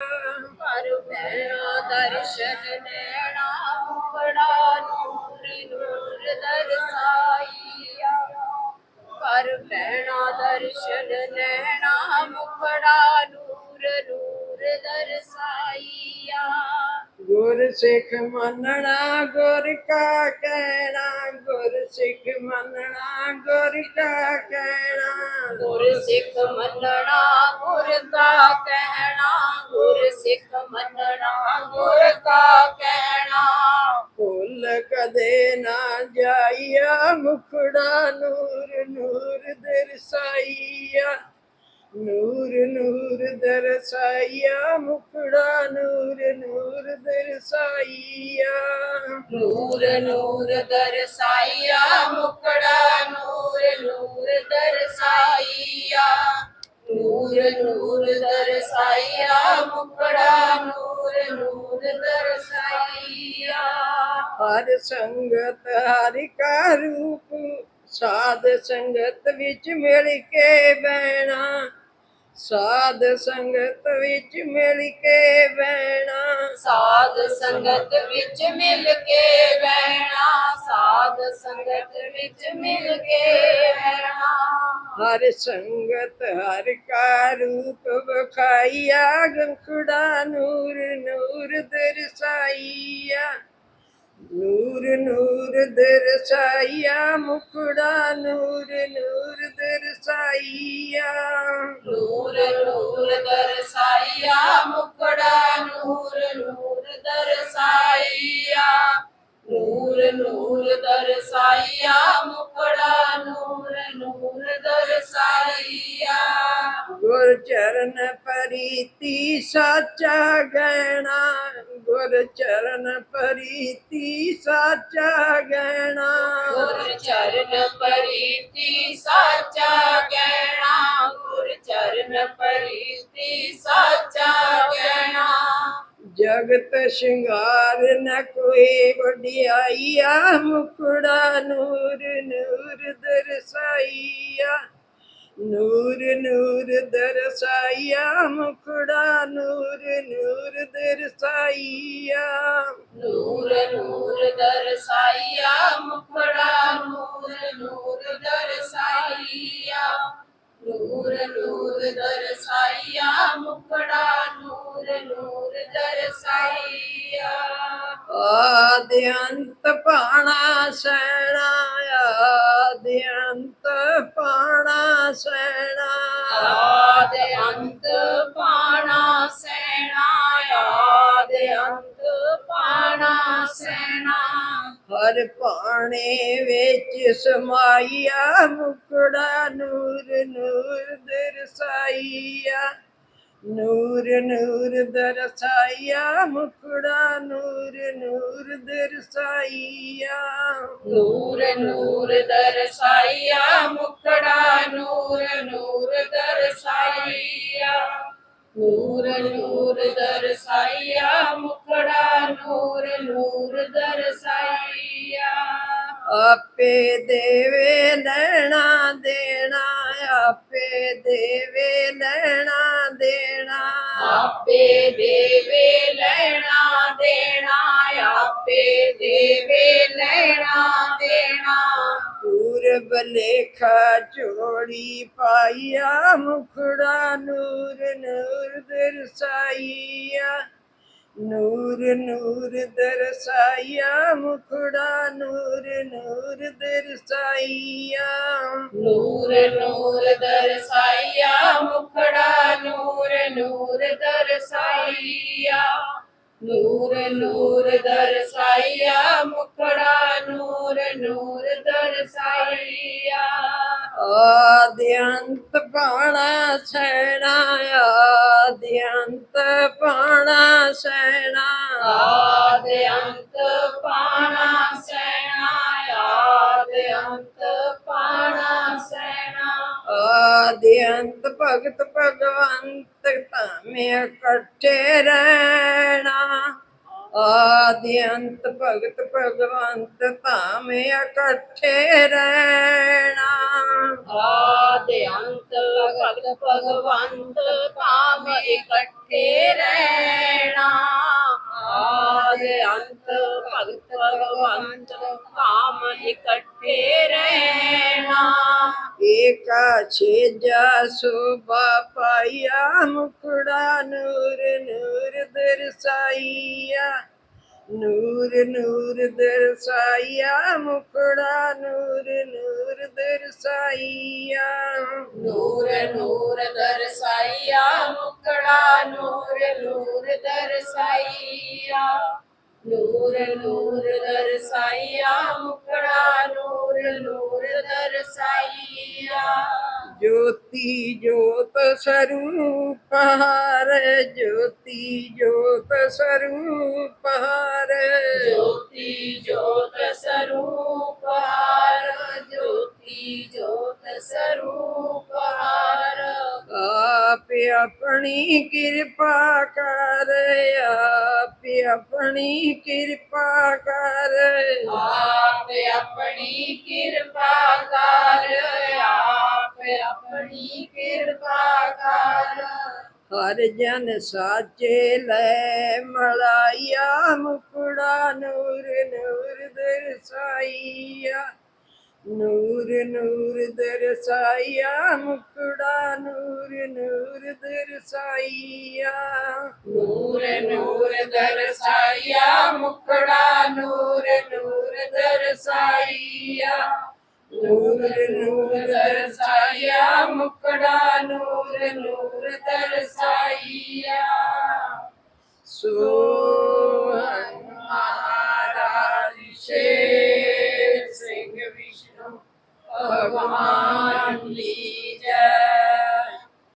ਪਰ ਭੈਣਾ ਦਰਸ਼ਨ ਨੈਣਾ ਮੁਖੜਾ ਨੂਰ ਨੂਰ ਦਰਸਾਈਆ। ਪਰ ਭੈਣਾ ਦਰਸ਼ਨ ਨੈਣਾ ਮੁਖੜਾ ਸਿੱਖ ਮੰਨਣਾ ਗੁਰ ਕਾ ਕਹਿਣਾ ਗੁਰ ਸਿੱਖ ਮੰਨਣਾ ਗੁਰ ਕਾ ਕਹਿਣਾ। ਗੁਰ ਸਿੱਖ ਮੰਨਣਾ ਗੁਰ ਕਾ ਕਹਿਣਾ ਗੁਰ ਸਿੱਖ ਮੰਨਣਾ ਗੁਰ ਕਾ ਕਹਿਣਾ। ਭੁੱਲ ਕਦੇ ਨਾ ਜਾਈਆ ਮੁਖੜਾ ਨੂਰ ਨੂਰ ਦਰਸਾਈਆ। ਨੂਰ ਨੂਰ ਦਰਸਾਈਆ ਮੁਖੜਾ ਨੂਰ ਨੂਰ ਦਰਸਾਈਆ। ਨੂਰ ਨੂਰ ਦਰਸਾਈਆ ਮੁਕੜਾ ਨੂਰ ਨੂਰ ਦਰਸਾਈਆ। ਨੂਰ ਨੂਰ ਦਰਸਾਈਆ ਮੁਕੜਾ ਨੂਰ ਨੂਰ ਦਰਸਾਈਆ। ਹਰ ਸੰਗਤ ਹਰਿ ਕਾ ਰੂਪ ਸਾਧ ਸੰਗਤ ਵਿੱਚ ਮਿਲ ਕੇ ਬਹਿਣਾ। ਸਾਧ ਸੰਗਤ ਵਿੱਚ ਮਿਲ ਕੇ ਬਹਿਣਾ। ਸਾਧ ਸੰਗਤ ਵਿੱਚ ਮਿਲ ਕੇ ਬਹਿਣਾ। ਸਾਧ ਸੰਗਤ ਵਿੱਚ ਮਿਲ ਕੇ ਬਹਿਣਾ। ਹਰ ਸੰਗਤ ਹਰ ਕਾ ਰੂਪ ਬਖਾਈਆ ਗੰਖੜਾ ਨੂਰ ਨੂਰ ਦਰਸਾਈਆ। ਨੂਰ ਨੂਰ ਦਰਸਾਈਆ ਮੁਖੜਾ ਨੂਰ ਨੂਰ ਦਰਸਾਈਆ। ਨੂਰ ਨੂਰ ਦਰਸਾਈਆ ਮੁਕੜਾ ਨੂਰ ਨੂਰ ਦਰਸਾਈਆ। ਨੂਰ ਨੂਰ ਦਰਸਾਈਆ ਮੁਕੜਾ ਨੂਰ ਨੂਰ ਦਰਸਾਈਆ। ਗੁਰ ਚਰਨ ਪਰੀਤੀ ਸਾਚਾ ਗਹਿਣਾ। ਗੁਰ ਚਰਨ ਪਰੀਤੀ ਸਾਚਾ ਗਹਿਣਾ। ਗੁਰ ਚਰਨ ਪਰੀਤੀ ਸਾਚਾ ਕਹਿਣਾ ਗੁਰ ਚਰਨ ਪਰੀਤੀ ਸਾਚਾ ਕਹਿਣਾ ਜਗਤ ਸ਼ਿੰਗਾਰ ਨ ਕੋਈ ਵਡਿਆਈਆ ਮੁਖੜਾ ਨੂਰ ਨੂਰ ਦਰਸਾਈਆ। ਨੂਰ ਨੂਰ ਦਰਸਾਈਆ ਮੁਖੜਾ ਨੂਰ ਨੂਰ ਦਰਸਾਈਆ ਨੂਰ ਨੂਰ ਦਰਸਾਈਆ ਮੁਖੜਾ ਆਦਿ ਅੰਤ ਪਾਣਾ ਸੈਣਾ ਆਦਿ ਅੰਤ ਪਾਣਾ ਸੈਣਾ। ਆਦ ਅੰਤ ਪਾਣਾ ਸੈਣਾ ਆਦ ਅੰਤ ਪਾਣਾ ਸੈਣਾ। ਹਰ ਪਾਣੇ ਵਿੱਚ ਸਮਾਈਆ ਮੁਕੜਾ ਨੂਰ ਨੂਰ ਦਰਸਾਈਆ। ਨੂਰ ਨੂਰ ਦਰਸਾਈਆ ਮੁਕੜਾ ਨੂਰ ਨੂਰ ਦਰਸਾਈਆ ਨੂਰ ਨੂਰ ਦਰਸਾਈਆ ਮੁਖੜਾ ਨੂਰ ਨੂਰ ਦਰਸਾਈਆ ਨੂਰ ਨੂਰ ਦਰਸਾਈਆ ਮੁਖੜਾ ਨੂਰ ਨੂਰ ਦਰਸਾਈਆ ਆਪੇ ਦੇਵੇ ਲੈਣਾ ਦੇਣਾ ਆਪੇ ਦੇਵੇ ਆਪੇ ਦੇਵੇ ਲੈਣਾ ਦੇਣਾ, ਆਪੇ ਦੇਵੇ ਲੈਣਾ ਦੇਣਾ। ਪੂਰਬ ਲੇਖਾ ਝੋੜੀ ਪਾਈਆ, ਮੁਖੜਾ ਨੂਰ ਨੂਰ ਦਰਸਾਈਆ। ਨੂਰ ਨੂਰ ਦਰਸਾਈਆ, ਮੁਖੜਾ ਨੂਰ ਨੂਰ ਦਰਸਾਈਆ। ਨੂਰ ਨੂਰ ਦਰਸਾਈਆ, ਮੁਖੜਾ ਨੂਰ ਨੂਰ ਦਰਸਾਈਆ। ਨੂਰ ਨੂਰ ਦਰਸਾਈਆ, ਮੁਖੜਾ ਨੂਰ ਨੂਰ ਦਰਸ਼ਾਇਆ ਆਦਿ ਅੰਤ ਪਾਣਾ ਸੈਣਾ ਆਦਿ ਅੰਤ ਪਾਣਾ ਸੈਣਾ। ਆਦ ਅੰਤ ਪਾਣਾ ਸੈਣਾ ਆਦ ਅੰਤ ਪਾਣਾ ਸੈਣਾ। ਆਦਿ ਅੰਤ ਭਗਤ ਭਗਵੰਤ ਧਾਮੇ ਇਕੱਠੇ ਰਹਿਣਾ। ਆਦਿ ਅੰਤ ਭਗਤ ਭਗਵੰਤ ਧਾਮ ਇਕੱਠੇ ਰਹਿਣਾ। ਆਦਿ ਅੰਤ ਭਗਤ ਭਗਵੰਤ ਕਾਮ ਇਕੱਠੇ ਰਹਿਣਾ। ਆਦਿ ਅੰਤ ਭਗਤ ਭਗਵੰਤ ਕਾਮ ਇਕੱਠੇ ਰਹਿਣਾ। ਏਕਾ ਛੇਜਾ ਸੋਭਾ ਪਾਇਆ ਮੁਕੜਾ ਨੂਰ ਨੂਰ ਦਰਸਾਈਆ, ਨੂਰ ਨੂਰ ਦਰਸਾਈਆ ਮੁਕੜਾ ਨੂਰ ਨੂਰ ਦਰਸਾਈਆ। ਨੂਰ ਨੂਰ ਦਰਸਾਈਆ ਮੁਕੜਾ ਨੂਰ ਨੂਰ ਦਰਸਾਈਆ। ਨੂਰ ਨੂਰ ਦਰਸਾਈਆ ਮੁਕੜਾ ਨੂਰ ਨੂਰ ਦਰਸਾਈਆ। ਜੋਤੀ ਜੋਤ ਸਰੂਪ ਹਰ ਜੋਤੀ ਜੋਤ ਸਰੂਪ ਹਰ ਜੋਤੀ ਜੋਤ ਸਰੂਪ ਹਾਰ ਜੋਤੀ ਜੋਤ ਸਰੂਪ ਹਾਰ ਆਪ ਆਪਣੀ ਕਿਰਪਾ ਕਰ ਆਪ ਆਪਣੀ ਕਿਰਪਾ ਕਰ ਆਪ ਆਪਣੀ ਕਿਰਪਾ ਕਰ ਆਪਣੀ ਕਿਰਪਾ ਕਰ। ਹਰ ਜਨ ਸਾਚੇ ਲੈ ਮਲਾਇਆ ਮੁਕੜਾ ਨੂਰ ਨੂਰ ਦਰਸਾਈਆ। ਨੂਰ ਨੂਰ ਦਰਸਾਈਆ ਮੁਕੜਾ ਨੂਰ ਨੂਰ ਦਰਸਾਈਆ। ਨੂਰ ਨੂਰ ਦਰਸਾਈਆ ਮੁਕੜਾ So.